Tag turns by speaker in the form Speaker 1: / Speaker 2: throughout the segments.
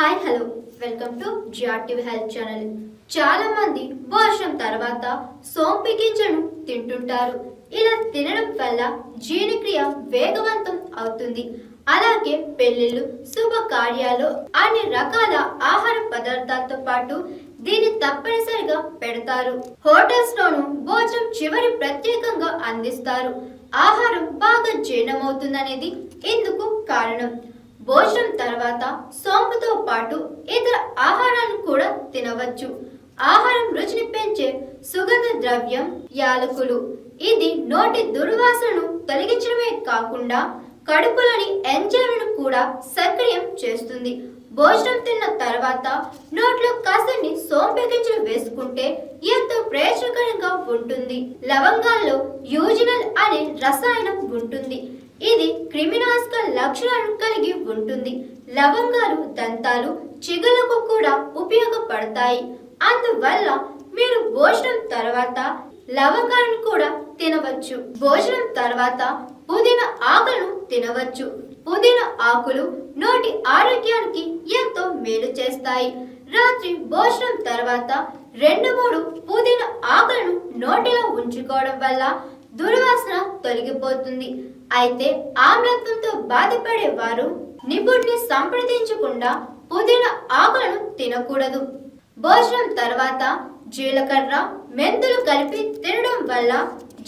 Speaker 1: Hi hello. Welcome to GRTV health channel. చాలా మంది భోజనం తర్వాత సోంపి గింజను తింటుంటారు. ఇలా తినడం వల్ల జీర్ణక్రియ వేగవంతం అవుతుంది. అలాగే పెళ్ళిళ్ళు శుభకార్యాలు అన్ని రకాల ఆహార పదార్థాలతో పాటు దీన్ని తప్పనిసరిగా పెడతారు. హోటల్స్ లోను భోజనం చివరి ప్రత్యేకంగా అందిస్తారు. ఆహారం బాగా జీర్ణమవుతుందనేది ఇందుకు కారణం. భోజనం తర్వాత సోంపుతో పాటు ఇతర ఆహారాలను కూడా తినవచ్చు. ఆహారం రుచిని పెంచే సుగంధ ద్రవ్యం యాలకులు. ఇది నోటి దుర్వాసనను తొలగించడమే కాకుండా కడుపులోని ఎంజైమ్లను కూడా సక్రియం చేస్తుంది. భోజనం తిన్న తర్వాత నోట్లో కాసన్ని సోంపు వేసుకుంటే ఎంతో ప్రయోజనకరంగా ఉంటుంది. లవంగాల్లో యూజినల్ అనే రసాయనం ఉంటుంది. ఇది క్రిమినాశక లక్షణాలను కలిగి ఉంటుంది. లవంగాలు దంతాలు చిగులకు కూడా ఉపయోగపడతాయి. అందువల్ల మీరు భోజనం తర్వాత లవంగాలను కూడా తినవచ్చు. భోజనం తర్వాత పుదీనా ఆకులను తినవచ్చు. పుదీనా ఆకులు నోటి ఆరోగ్యానికి ఎంతో మేలు చేస్తాయి. రాత్రి భోజనం తర్వాత రెండు మూడు పుదీనా ఆకులను నోటిలో ఉంచుకోవడం వల్ల దుర్వాసన తొలగిపోతుంది. అయితే ఆమ్లత్వంతో బాధపడే వారు నిపుణుని సంప్రదించకుండా పుదీనా ఆకులను తినకూడదు. భోజనం తర్వాత జీలకర్ర మెంతులు కలిపి తినడం వల్ల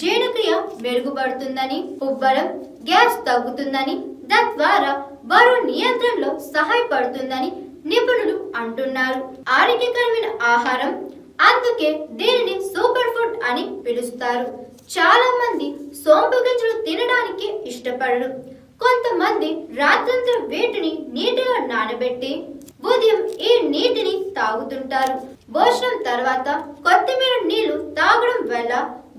Speaker 1: జీర్ణక్రియ మెరుగుపడుతుందని ఉబ్బరం గ్యాస్ తగ్గుతుందని తద్వారా బరువు నియంత్రణలో సహాయపడుతుందని నిపుణులు అంటున్నారు. ఆరోగ్యకరమైన ఆహారం అందుకే దీనిని అని పిలుస్తారు. చాలా మంది సోంపు గింజలు తినడానికి ఇష్టపడరు. కొంతమంది రాత్రంతా వీటిని నీటిలో నానబెట్టి ఉదయం ఈ నీటిని తాగుతుంటారు. భోజనం తర్వాత కొత్తిమీర నీళ్ళు తాగడం వల్ల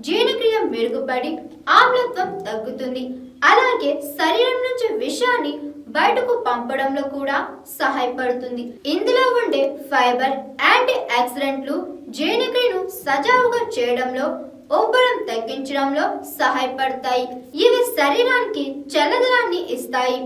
Speaker 1: జీర్ణక్రియ మెరుగుపడి ఆమ్లత్వం తగ్గుతుంది. అలాగే శరీరం నుంచి విషాన్ని బయటకు పంపడంలో కూడా సహాయపడుతుంది. ఇందులో ఉండే ఫైబర్ యాంటీ ఆక్సిడెంట్లు జీర్ణక్రియను సజావుగా చేయడంలో ఉబ్బరం తగ్గించడంలో సహాయపడతాయి. ఇవి శరీరానికి చల్లదనాన్ని ఇస్తాయి.